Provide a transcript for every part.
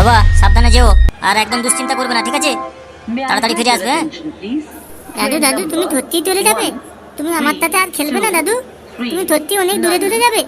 বাবা সাবধানে যেও। আর একদম দুশ্চিন্তা করবে না ঠিক আছে? তাড়াতাড়ি ফিরে আসবে হ্যাঁ? দাদু দাদু তুমি ধরতেই চলে যাবে। তুমি আমার তাতে আর খেলবে না দাদু। তুমি সত্যি অনেক দূরে দূরে যাবে।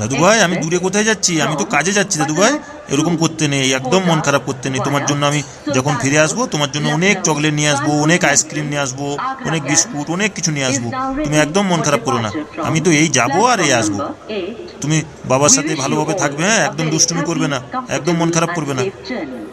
দাদু ভাই আমি দূরে কোথায় যাচ্ছি? আমি তো কাজে যাচ্ছি দাদু ভাই এরকম করতে নেই একদম মন খারাপ করতে নেই। তোমার জন্য আমি যখন ফিরে আসব তোমার জন্য অনেক চকলেট নিয়ে আসব অনেক আইসক্রিম নিয়ে আসব অনেক বিস্কুট অনেক কিছু নিয়ে আসব। তুমি একদম মন খারাপ করো না। আমি তো এই যাব আর এই আসব। তুমি বাবার সাথে ভালোভাবে থাকবে হ্যাঁ একদম দুষ্টুমি করবে না একদম মন খারাপ করবে না।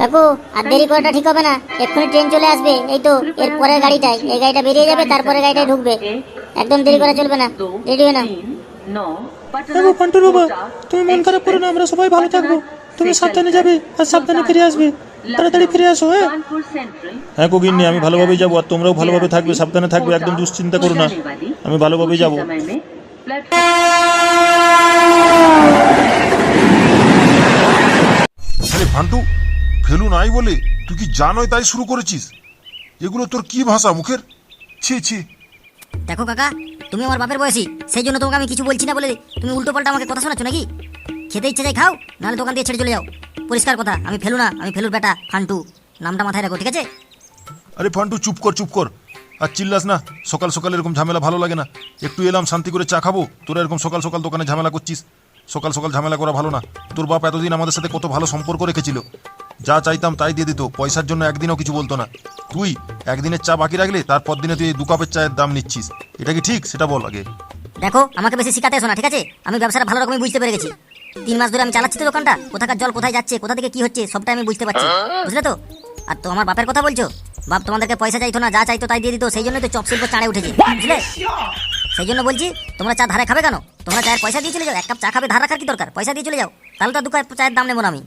কাকু আর দেরি করাটা ঠিক হবে না। এক্ষুনি ট্রেন চলে আসবে। এই তো এর পরের গাড়িটাই এই গাড়িটা বেরিয়ে যাবে তারপরে গাড়িটাই ঢুকবে। একদম দেরি করা চলবে না রেডি হয়ে না। দেখো ফান্টুর বাবা তুমি মন খারাপ করো না আমরা সবাই ভালো থাকব। তুমি সাবধানে যাবে আর সাবধানে ফিরে আসবে। তাড়াতাড়ি ফিরে আসো হ্যাঁ? হ্যাঁ কোকিন্নি আমি ভালোভাবেই যাব আর তোমরাও ভালোভাবে থাকবে সাবধানে থাকবে একদম দুশ্চিন্তা করো না। আমি ভালোভাবেই যাব। আরে ফান্টু ফেলু নাই বলে তুই কি জানোই তাই শুরু করেছিস? এগুলো তোর কি ভাষা মুখের? ছি ছি। দেখো কাকা, তুমি আমার বাপের বয়সী, সেই জন্য তোমাকে আমি কিছু বলছি না বলে তুমি উল্টো পাল্টা আমাকে কথা শোনাচ্ছ নাকি? খেতে ইচ্ছে যাই খাও, নাহলে দোকান দিয়ে ছেড়ে চলে যাও। পরিষ্কার কথা, আমি ফেলু না, আমি ফেলুর বেটা, ফান্টু। নামটা মাথায় রাখো, ঠিক আছে? আরে ফান্টু, চুপ কর চুপ কর। আর চিল্লাস না, সকাল সকাল এরকম ঝামেলা ভালো লাগে না। একটু এলাম, শান্তি করে চা খাব, তোরা এরকম সকাল সকাল দোকানে ঝামেলা করছিস। সকাল সকাল ঝামেলা করা ভালো না। তোর বাপ এতদিন আমাদের সাথে কত ভালো সম্পর্ক রেখেছিল। যা চাইতাম তাই দিয়ে দিত, পয়সার জন্য একদিনও কিছু বলতো না। তুই একদিনের চা বাকি রাখলে তারপর দিনে তুই দু কাপের চায়ের দাম নিচ্ছিস। এটা কি ঠিক? সেটা বল আগে। দেখো, আমাকে বেশি শিখাতে এসো না, ঠিক আছে? আমি ব্যবসাটা ভালো রকমই বুঝতে পেরে গেছি। তিন মাস ধরে আমি চালাচ্ছি তো দোকানটা, কোথাকার জল কোথায় যাচ্ছে, কোথা থেকে কি হচ্ছে সবটা আমি বুঝতে পারছি। বুঝলে তো? আর তো আমার বাপের কথা বলছো? বাপ তোমাদেরকে পয়সা চাইতো না, যা চাইতো তাই দিয়ে দিত, সেই জন্য তো চপ শিল্প চাড়ে উঠেছে, বুঝলে? সেই জন্য বলছি, তোমরা চা ধারে খাবে কেন? তোমরা চায়ের পয়সা দিয়ে চলে যাও, এক কাপ চা খাবে, ধার রাখার কি দরকার? পয়সা দিয়ে চলে যাও, তাহলে তো দু কাপ চায়ের দাম নেব না আমি।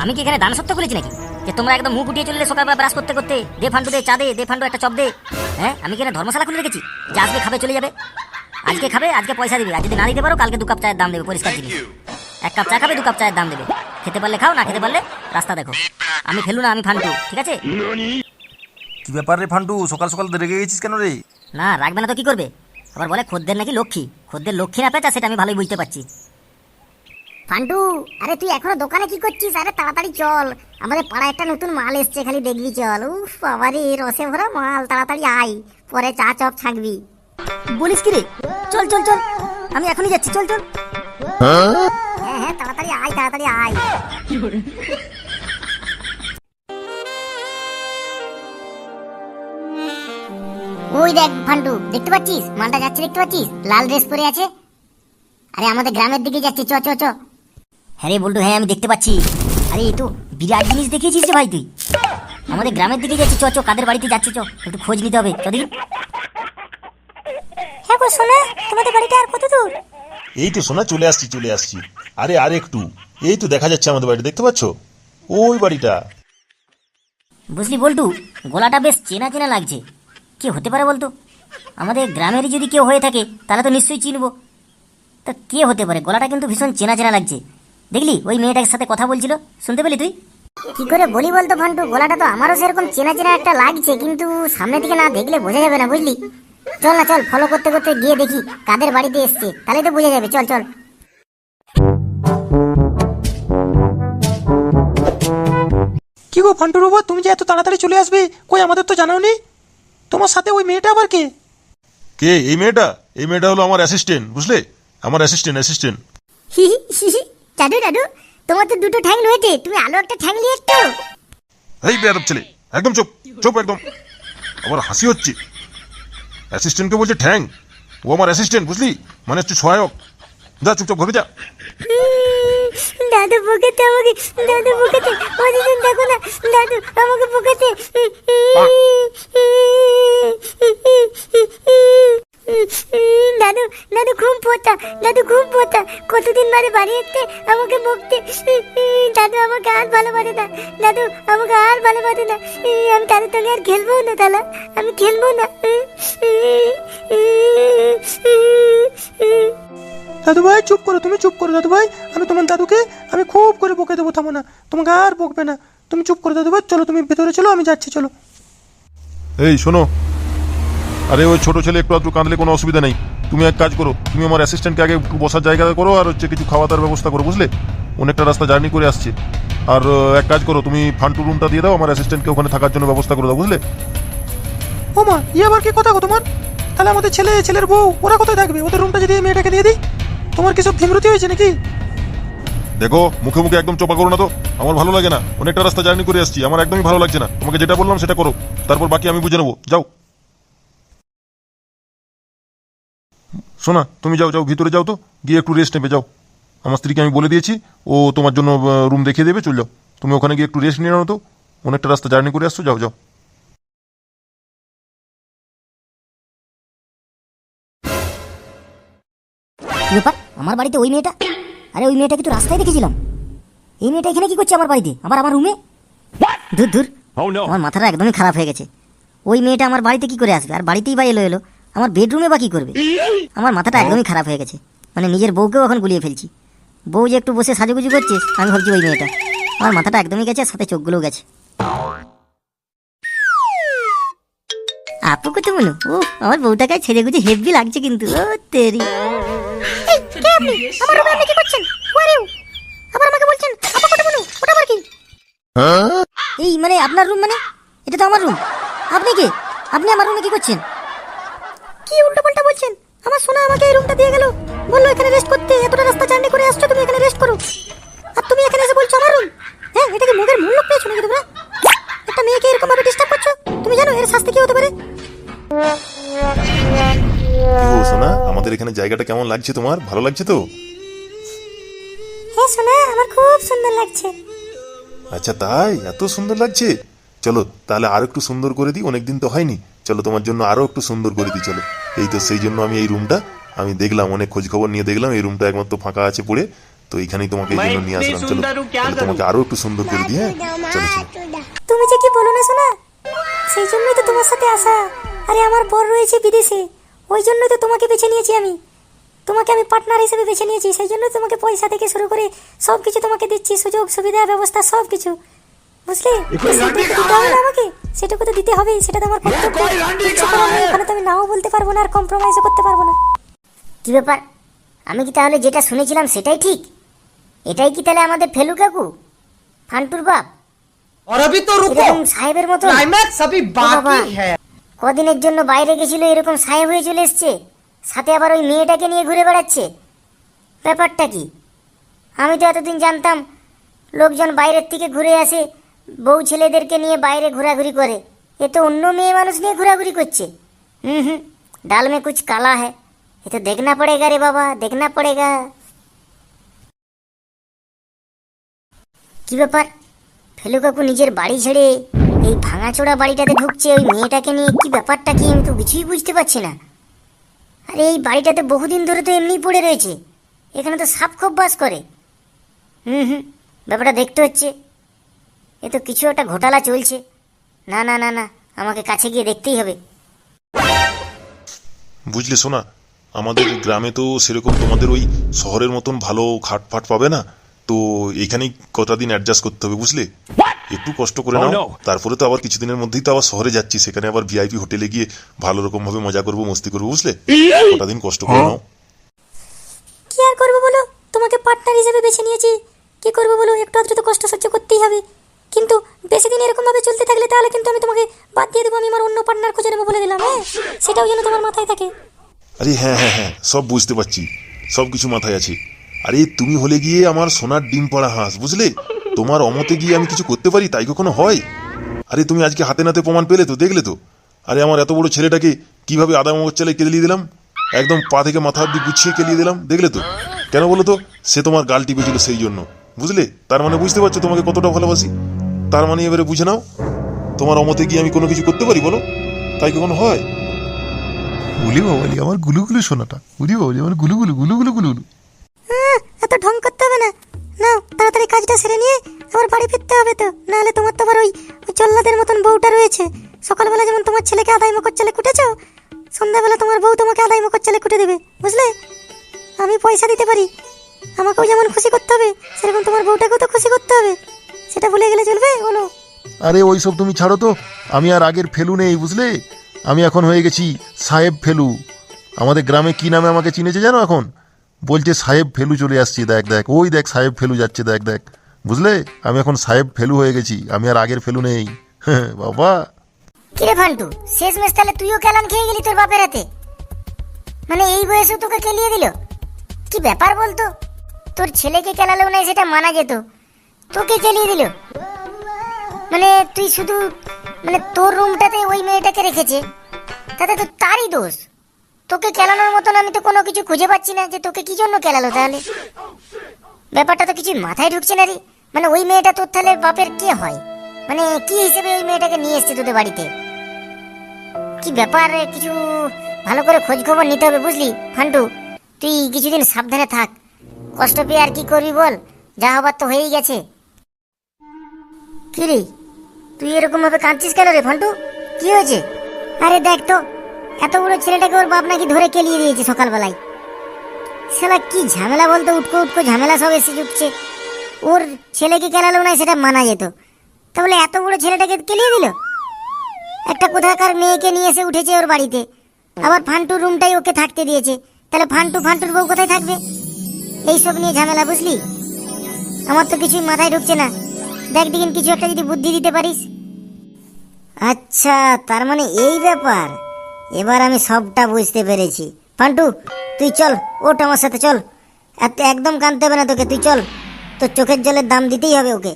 আমি কি এখানে দান সত্য করেছি নাকি? যে তোমরা একদম মুখ উঠিয়ে চললে সকালবেলা ব্রাশ করতে করতে দে ফান্ডু দে চা দে দে ফান্ডু একটা চপ দে। হ্যাঁ? আমি কি এখানে ধর্মশালা খুলে রেখেছি? যে আজকে খাবে চলে যাবে। আজকে খাবে আজকে পয়সা দিবে। আর যদি না দিতে পারো কালকে দু কাপ চায়ের দাম দেবে পরিষ্কার জিনিস। এক কাপ চা খাবে দু কাপ চায়ের দাম দেবে। খেতে পারলে খাও না খেতে পারলে রাস্তা দেখো। আমি ফেলু না আমি ফান্টু ঠিক আছে? কি ব্যাপার রে ফান্টু? সকাল সকাল রেগে গেছিস কেন রে? না রাখবে না তো কি করবে? আবার বলে খদ্দের নাকি লক্ষ্মী। খদ্দের লক্ষ্মী না পেঁচা সেটা আমি ভালোই বুঝতে পারছি। ফান্টু আরে তুই এখনও দোকানে কি করছিস? আরে তাড়াতাড়ি চল। আমাদের পাড়ায় একটা নতুন মাল এসছে খালি দেখবি চল। উফ বাবারে রসে ভরা মাল। তাড়াতাড়ি আয় পরে চা চপ ছাকবি। বলিস কি রে? চল চল চল। আমি এখনই যাচ্ছি চল চল। হ্যাঁ হ্যাঁ তাড়াতাড়ি আয় তাড়াতাড়ি আয়। ওই দেখ ফান্টু দেখতে পাচ্ছিস? মালটা যাচ্ছে দেখতে পাচ্ছিস? লাল ড্রেস পরে আছে। আরে আমাদের গ্রামের দিকে যাচ্ছে চ চ চ। হ্যাঁ রে বল্টু হ্যাঁ আমি দেখতে পাচ্ছি। আরে এই তো বিরাট জিনিস দেখিয়েছিস রে ভাই তুই। আমাদের গ্রামের দিকে যাচ্ছি চ চ কাদের বাড়িতে যাচ্ছে চ। একটু খোঁজ নিতে হবে চ দেখি। হ্যাঁ গো শোনা তোমাদের বাড়িটা আর কত দূর? এই তো শোনা চলে আসছি চলে আসছি। আরে আর একটু। এই তো দেখা যাচ্ছে আমাদের বাড়ি দেখতে পাচ্ছ? ওই বাড়িটা। বুঝলি বল্টু গলাটা বেশ চেনা চেনা লাগছে। কে হতে পারে বলতো? আমাদের গ্রামেরই যদি কেউ হয়ে থাকে তাহলে তো নিশ্চয়ই চিনবো। তা কে হতে পারে? গলাটা কিন্তু ভীষণ চেনা চেনা লাগছে। দেখলি ওই মেয়েটার সাথে কথা বলছিল? শুনতে পেলি তুই? কি করে বলি বলতো ফান্টু গলাটা তো আমারও সেরকম চেনা চেনা একটা লাগছে কিন্তু সামনে থেকে না দেখলে বোঝা যাবে না বুঝলি? চল না চল ফলো করতে করতে গিয়ে দেখি কাদের বাড়িতে এসছে তাহলে তো বোঝা যাবে চল চল। কি গো ফান্টুর বাবা তুমি যে এত তাড়াতাড়ি চলে আসবে কই আমাদের তো জানাও নি তোমার সাথে ওই মেয়েটা আবার কে? কে এই মেয়েটা? এই মেয়েটা হলো আমার অ্যাসিস্ট্যান্ট বুঝলে? আমার অ্যাসিস্ট্যান্ট অ্যাসিস্ট্যান্ট হি হি হি হি। দাদু দাদু তোমার তো দুটো ঠ্যাং রয়েছে তুমি আলো একটা ঠ্যাং নিয়ে একটু এই বেয়াদব ছেলে একদম চুপ চুপ একদম আবার হাসি হচ্ছে অ্যাসিস্ট্যান্টকে বলছে ঠ্যাং ও আমার অ্যাসিস্ট্যান্ট বুঝলি মানে হচ্ছে সহায়ক যা চুপচাপ ঘরে যা দাদু বকেতে আমাকে দাদু বকেতে অদিন দেখো না দাদু আমাকে বকেতে দাদু ঘুম পোতা দাদু ঘুম পোতা। কতদিন বারে বাড়ি এসতে আমাকে বকতে দাদু আমাকে আর ভালো বাঁধে না। দাদু আমাকে আর ভালো বাঁধে না আমি তাদের সঙ্গে আর খেলব না তাহলে আমি খেলব না। দাদু ভাই চুপ করো তুমি চুপ করো দাদু ভাই। আমি তোমার দাদুকে আমি খুব করে বকে দেবো থামো না। তোমাকে আর বকবে না। তুমি চুপ করো দাদু ভাই। চলো তুমি ভেতরে চলো আমি যাচ্ছি চলো। এই শোনো। আরে ওই ছোট ছেলে একটু আধটু কাঁদলে কোনো অসুবিধা নেই। তুমি এক কাজ করো তুমি আমার অ্যাসিস্ট্যান্টকে আগে একটু বসার জায়গা করো আর হচ্ছে কিছু খাওয়া দাওয়ার ব্যবস্থা করো বুঝলে? অনেকটা রাস্তা জার্নি করে আসছে। আর এক কাজ করো তুমি ফান্টু রুমটা দিয়ে দাও আমার অ্যাসিস্ট্যান্টকে ওখানে থাকার জন্য ব্যবস্থা করে দাও বুঝলে? ও মা ইয়ে আবার কি কথা গো তোমার? তাহলে আমাদের ছেলে ছেলের বউ ওরা কোথায় থাকবে? ওদের রুমটা যদি মেয়েটাকে দিয়ে দিই? তোমার কি সব ভীমরতি হয়েছে নাকি? দেখো মুখে মুখে একদম চোপা করো না তো। আমার ভালো লাগে না। অনেকটা রাস্তা জার্নি করে আসছি আমার একদমই ভালো লাগছে না। তোমাকে যেটা বললাম সেটা করো। তারপর বাকি আমি বুঝে নেব। যাও। শোনা তুমি যাও যাও ভিতরে যাও তো। গিয়ে একটু রেস্ট নেবে যাও। আমার স্ত্রীকে আমি বলে দিয়েছি ও তোমার জন্য রুম দেখিয়ে দেবে চল যাও। তুমি ওখানে গিয়ে একটু রেস্ট নিয়ে নাও তো। অনেকটা রাস্তা জার্নি করে আসছো যাও যাও। ব্যাপার আমার বাড়িতে ওই মেয়েটা আরে ওই মেয়েটাকে তো রাস্তায় দেখেছিলাম। এই মেয়েটা এখানে কি করছে আমার বাড়িতে? আবার আমার রুমে দূর দূর আমার মাথাটা একদমই খারাপ হয়ে গেছে। ওই মেয়েটা আমার বাড়িতে কি করে আসবে? আর বাড়িতেই বা এলো এলো। আমার বেডরুমে বা কি করবে? আমার মাথাটা একদমই খারাপ হয়ে গেছে। মানে নিজের বউকেও এখন গুলিয়ে ফেলছি। বউ যে একটু বসে সাজুগুজু করছে আমি ভাবছি ওই মেয়েটা। আমার মাথাটা একদমই গেছে সাথে চোখগুলোও গেছে। আপু কত মনে? ও আমার বউটাকে ছেড়ে গুজে হেভি লাগছে কিন্তু। ও তেরি। কে আপনি? আমার রুমে আপনি কি করছেন? Who আবার আমাকে বলছেন আপা কত বলু ওটা আবার কি? এই মানে আপনার রুম মানে? এটা তো আমার রুম আপনি কে? আপনি আমার রুমে কি করছেন? কি উল্টো পাল্টা বলছেন? আমার সোনা আমাকে এই রুমটা দিয়ে গেল। বলল এখানে রেস্ট করতে। এতটা রাস্তা জার্নি করে আসছো তুমি এখানে রেস্ট করো। আর তুমি এখানে এসে বলছো আমার রুম হ্যাঁ এটা কি মুখের মূল্য পেয়েছ নাকি তোমরা? একটা মেয়েকে এরকম ভাবে ডিস্টার্ব করছ? তুমি জানো এর শাস্তি কি হতে পারে? সোনা আমাদের এখানে জায়গাটা কেমন লাগছে তোমার? ভালো লাগছে তো? হ্যাঁ সোনা আমার খুব সুন্দর লাগছে। আচ্ছা তাই? এত সুন্দর লাগছে? চলো তাহলে আরও একটু সুন্দর করে দিই অনেকদিন তো হয়নি। চলো তোমার জন্য আরও একটু সুন্দর করে দিই চলো। এই তো সেই জন্য আমি এই রুমটা আমি দেখলাম অনেক খোঁজ খবর নিয়ে দেখলাম এই রুমটা একমাত্র ফাঁকা আছে পড়ে। তো এইখানেই তোমাকে এই জন্য নিয়ে আসলাম। চলো তোমাকে আরও একটু সুন্দর করে দিই হ্যাঁ? চলো চলো। তুমি যে কি বলো না সোনা? সেই জন্যই তো তোমার সাথে আসা। আরে আমার বর রয়েছে বিদেশে। ওই জন্যই তো তোমাকে বেছে নিয়েছি আমি। তোমাকে আমি পার্টনার হিসেবে বেছে নিয়েছি। সেই জন্য তোমাকে পয়সা থেকে শুরু করে সব কিছু তোমাকে দিচ্ছি। সুযোগ সুবিধা ব্যবস্থা সব কিছু আমাকে সেটুকু তো দিতে হবে? সেটা তো আমার আমি নাও বলতে পারব না আর কম্প্রোমাইজও করতে পারব না। কি ব্যাপার? আমি কি তাহলে যেটা শুনেছিলাম সেটাই ঠিক? এটাই কি তাহলে আমাদের ফেলু কাকু? ফান্টুর বাপ? সাহেবের মতো কদিনের জন্য বাইরে গেছিল এরকম সাহেব হয়ে চলে এসছে। সাথে আবার ওই মেয়েটাকে নিয়ে ঘুরে বেড়াচ্ছে। ব্যাপারটা কি? আমি তো এতদিন জানতাম লোকজন বাইরের থেকে ঘুরে আসে বউ ছেলেদেরকে নিয়ে বাইরে ঘোরাঘুরি করে। এ তো অন্য মেয়ে মানুষ নিয়ে ঘোরাঘুরি করছে। হুম হুম, ডাল মে কুচ কালা হ্যাঁ এ তো দেখনা পড়েগা রে বাবা, দেখনা পড়েগা। কি ব্যাপার? ফেলু কাকু নিজের বাড়ি ছেড়ে এই ভাঙাচোড়া বাড়িটাতে ঢুকছে, ওই মেয়েটাকে নিয়ে কি ব্যাপারটা কি আমি তো কিছুই বুঝতে পারছি না। আর এই বাড়িটাতে বহুদিন ধরে তো এমনি পড়ে রয়েছে। এখানে তো সাপ খুব বাস করে। হুম হুম, ব্যাপারটা দেখতে হচ্ছে। এ তো কিছু একটা ঘোটালা চলছে। না না না না আমাকে কাছে গিয়ে দেখতেই হবে। বুঝলে শোনা আমাদের গ্রামে তো সেরকম তোমাদের ওই শহরের মতন ভালো খাট ফাট পাবে না। তো এখানেই কটা দিন অ্যাডজাস্ট করতে হবে বুঝলে? একটু কষ্ট করে নাও। তারপরে তো আবার কিছুদিনের মধ্যেই তো আবার শহরে যাচ্ছি সেখানে আবার ভিআইপি হোটেলে গিয়ে ভালো রকম ভাবে মজা করব মস্তি করব বুঝলে? কটা দিন কষ্ট করে নাও। কি আর করব বলো? তোমাকে পার্টনার হিসেবে বেছে নিয়েছি। কি করব বলো? একটু আধটু তো কষ্ট সহ্য করতেই হবে। কিন্তু বেশি দিন এরকম ভাবে চলতে থাকলে তাহলে কিন্তু আমি তোমাকে বাদ দিয়ে দেবো, আমি আমার অন্য পার্টনার খুঁজে নেব বলে দিলাম হ্যাঁ? সেটাও যেন তোমার মাথায় থাকে। আরে হ্যাঁ হ্যাঁ হ্যাঁ সব বুঝতে পারছি। সব কিছু মাথায় আছে। আরে তুমি হলে গিয়ে আমার সোনার ডিম পাড়া হাঁস, বুঝলে? তোমার অমতে গিয়ে আমি কিছু করতে পারি, তাই কখনো হয়? আরে তুমি আজকে হাতে নাতে প্রমাণ পেলে তো, দেখলে তো? আরে আমার এত বড় ছেলেটাকে কীভাবে আদা মগজ চালে কেলিয়ে দিলাম? একদম পা থেকে মাথা অব্দি গুছিয়ে কেলিয়ে দিলাম, দেখলে তো? কেন বলো তো? সে তোমার গাল টিপেছিল সেই জন্য, বুঝলে? তার মানে বুঝতে পারছ তোমাকে কতটা ভালোবাসি? তার মানে এবারে বুঝে নাও তোমার অমতে গিয়ে আমি কোনো কিছু করতে পারি বলো? তাই কখনো হয়? উলি বাবালি আমার গুলুগুলু সোনাটা। উলি বাবালি আমার গুলুগুলু গুলুগুলু গুলুগুলু এত ঢং করতে হবে না। নাও তাড়াতাড়ি কাজটা সেরে নিয়ে আবার বাড়ি ফিরতে হবে তো। নাহলে তোমার তো আবার ওই ওই চল্লাদের মতন বউটা রয়েছে। সকালবেলা যেমন তোমার ছেলেকে আদায় মকর চালে কুটেছো সন্ধ্যাবেলা তোমার বউ তোমাকে আদায় মকর চালে কুটে দেবে বুঝলে? আমি পয়সা দিতে পারি। আমাকেও যেমন খুশি করতে হবে সেরকম তোমার বউটাকেও তো খুশি করতে হবে। সেটা ভুলে গেলে চলবে বলো আরে ওইসব তুমি ছাড়ো তো। আমি আর আগের ফেলু নেই বুঝলে? আমি এখন হয়ে গেছি সাহেব ফেলু। আমাদের গ্রামে কি নামে আমাকে চিনেছে জানো এখন? বলছে সাহেব ফেলু চলে আসছে দেখ দেখ। ওই দেখ সাহেব ফেলু যাচ্ছে দেখ দেখ। বুঝলে? আমি এখন সাহেব ফেলু হয়ে গেছি আমি আর আগের ফেলু নেই। বাবা। কিরে ফান্টু শেষ মেশ তাহলে তুইও কেলান খেয়ে গেলি তোর বাপের হাতে? মানে এই বয়সে তোকে কেলিয়ে দিল? কি ব্যাপার বলতো? তোর ছেলেকে কেলালেও নাই সেটা মানা যেত। তোকে কেলিয়ে দিল। মানে তুই শুধু মানে তোর রুমটাতে ওই মেয়েটাকে রেখেছে, তাতে তো তারই দোষ। তোকে কেলানোর মতন আমি তো কোনো কিছু খুঁজে পাচ্ছি না যে তোকে কি জন্য কেলালো তাহলে। ব্যাপারটা তো কিছুই মাথায় ঢুকছে না রে। মানে ওই মেয়েটা তোর তাহলে বাপের কে হয়? মানে কি হিসেবে ওই মেয়েটাকে নিয়ে এসছে তোদের বাড়িতে? কি ব্যাপার কিছু ভালো করে খোঁজ খবর নিতে হবে বুঝলি? ফান্টু, তুই কিছুদিন সাবধানে থাক। কষ্ট পেয়ে আর কি করবি বল? যা হবার তো হয়েই গেছে। কি রে? তুই এরকম ভাবে কাঁদছিস কেন রে ফান্টু? কি হয়েছে? আরে দেখ তো, এত বড় ছেলেটাকে ওর বাপ নাকি ধরে কেলিয়ে দিয়েছে সকালবেলায়। শালা কি ঝামেলা বলতো, উটকো উটকো ঝামেলা সব এসে জুটছে ওর ছেলেকে কেলালো না সেটা মানা যেত। তাহলে এত বড় ছেলেটাকে কেলিয়ে দিল? একটা কোথাকার মেয়েকে নিয়ে এসে উঠেছে ওর বাড়িতে। আবার ফান্টুর রুমটাই ওকে থাকতে দিয়েছে। তাহলে ফান্টু ফান্টুর বউ কোথায় থাকবে? এইসব নিয়ে ঝামেলা, বুঝলি? আমার তো কিছুই মাথায় ঢুকছে না। দেখ দেখিন কিছু একটা যদি বুদ্ধি দিতে পারিস। আচ্ছা তার মানে এই ব্যাপার। এবার আমি সবটা বুঝতে পেরেছি। ফান্টু তুই চল, ওঠ আমার সাথে, চল। এত একদম কানতে হবে না তোকে, তুই চল। তোর চোখের জলের দাম দিতেই হবে ওকে।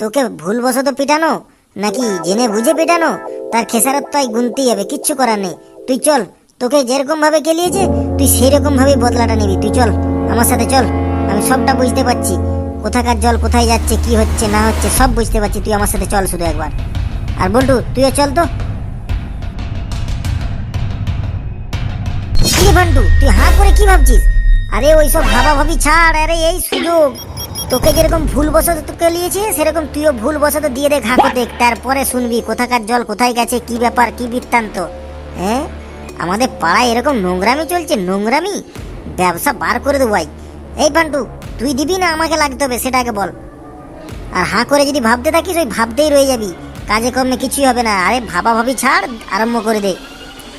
তোকে ভুলবশত পিটানো নাকি জেনে বুঝে পিটানো, তার খেসারত তাই গুনতেই হবে, কিচ্ছু করার নেই। তুই চল, তোকে যেরকম ভাবে কেলিয়েছে তুই সেই রকম ভাবে বদলাটা নিবি। তুই চল, আমার সাথে চল, আমি সবটা বুঝতে পারছি। কোথাকার জল কোথায় যাচ্ছে, কি হচ্ছে, না হচ্ছে, সব বুঝতে পারছি। তুই আমার সাথে চল শুধু একবার। আর বল্টু, তুইও চল তো। কি ফান্টু তুই হাঁ করে কি ভাবছিস? আরে ওইসব ভাবা ভাবি ছাড়, আরে এই সুযোগ। তোকে যেরকম ভুল বসত তোকে লিয়েছে সেরকম তুইও ভুল বসত দিয়ে দেখ হাঁকো দেখ। তারপরে শুনবি কোথাকার জল কোথায় গেছে, কি ব্যাপার, কি বৃত্তান্ত। হ্যাঁ? আমাদের পাড়ায় এরকম নোংরামি চলছে, নোংরামি? ব্যবসা বার করে দেবো ভাই। এই ফান্টু তুই দিবি না আমাকে লাগতে হবে সেটা আগে বল। আর হাঁ করে যদি ভাবতে থাকিস ওই ভাবতেই রয়ে যাবি। কাজে কর্মে কিছুই হবে না। আরে ভাবা ভাবি ছাড় আরম্ভ করে দে।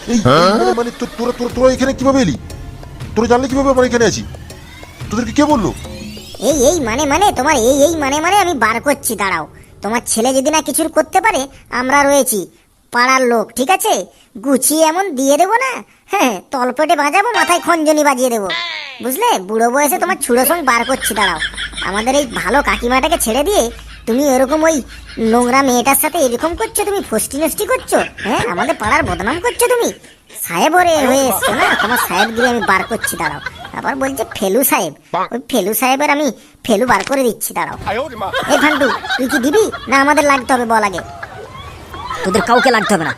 এই মানে- তোরা তোরা তোরা এখানে কীভাবে এলি? তোরা জানলে কীভাবে আমরা এখানে আছি? তোদেরকে কে বলল? এই এই মানে মানে তোমার এই এই মানে মানে আমি বার করছি দাঁড়াও। তোমার ছেলে যদি না কিছু করতে পারে আমরা রয়েছি। পাড়ার লোক ঠিক আছে? গুছিয়ে এমন দিয়ে দেবো না? হ্যাঁ তলপেটে বাজাবো মাথায় খঞ্জনি বাজিয়ে দেবো। বুঝলে? বুড়ো বয়সে তোমার ছুড়ো সঙ্গ বার করছি দাঁড়াও। আমাদের এই ভালো কাকিমাটাকে ছেড়ে দিয়ে তুমি এরকম ওই নোংরা মেয়েটার সাথে এরকম করছ তুমি ফষ্টি নষ্টি করছ? হ্যাঁ আমাদের পাড়ার বদনাম করছ তুমি? সাহেব ওরে হয়ে এসছো না? তোমার সাহেব গিয়ে আমি বার করছি দাঁড়াও। আবার বলছে ফেলু সাহেব। ওই ফেলু সাহেবের আমি ফেলু বার করে দিচ্ছি দাঁড়াও। এই ফান্টু তুই কি দিবি? না আমাদের লাগতে হবে বল আগে। তোদের কাউকে লাগতে হবে না।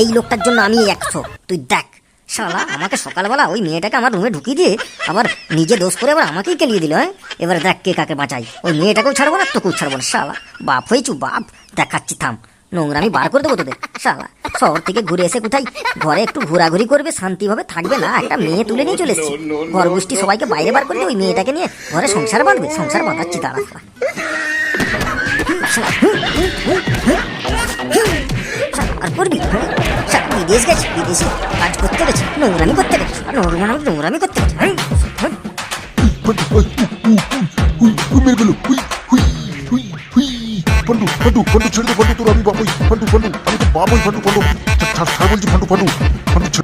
এই লোকটার জন্য আমি একশো। তুই দেখ। শালা আমাকে সকালবেলা ওই মেয়েটাকে আমার রুমে ঢুকিয়ে দিয়ে আবার নিজে দোষ করে আবার আমাকেই কেলিয়ে দিল হ্যাঁ? এবার দেখ কে কাকে বাঁচাই ওই মেয়েটাকেও ছাড়বো না তোকেও ছাড়বো না শালা। বাপ হয়েছু বাপ দেখাচ্ছি থাম। নোংরামি বার করে দেবো তোদের শালা। শহর থেকে ঘুরে এসে কোথায় ঘরে একটু ঘোরাঘুরি করবে শান্তিভাবে থাকবে না একটা মেয়ে তুলে নিয়ে চলে এসেছি। ঘর গোষ্ঠী সবাইকে বাইরে বার করে ওই মেয়েটাকে নিয়ে ঘরে সংসার বাঁধবে সংসার বাঁধাচ্ছি তারা বিদেশ গেছে বিদেশে কাজ করতে গেছে নোংরামি করতে গেছে নোংরামি নোংরামি করতে গেছে হ্যাঁ? হ্যাঁ? ছেড়ে দে ফান্টু তোর আমি বাবুই ওই ফান্টু ফান্টু আমি তো বাবুই ওই ফান্টু ফান্টু ছাড় বলছি ফান্টু ফান্টু ছেড়ে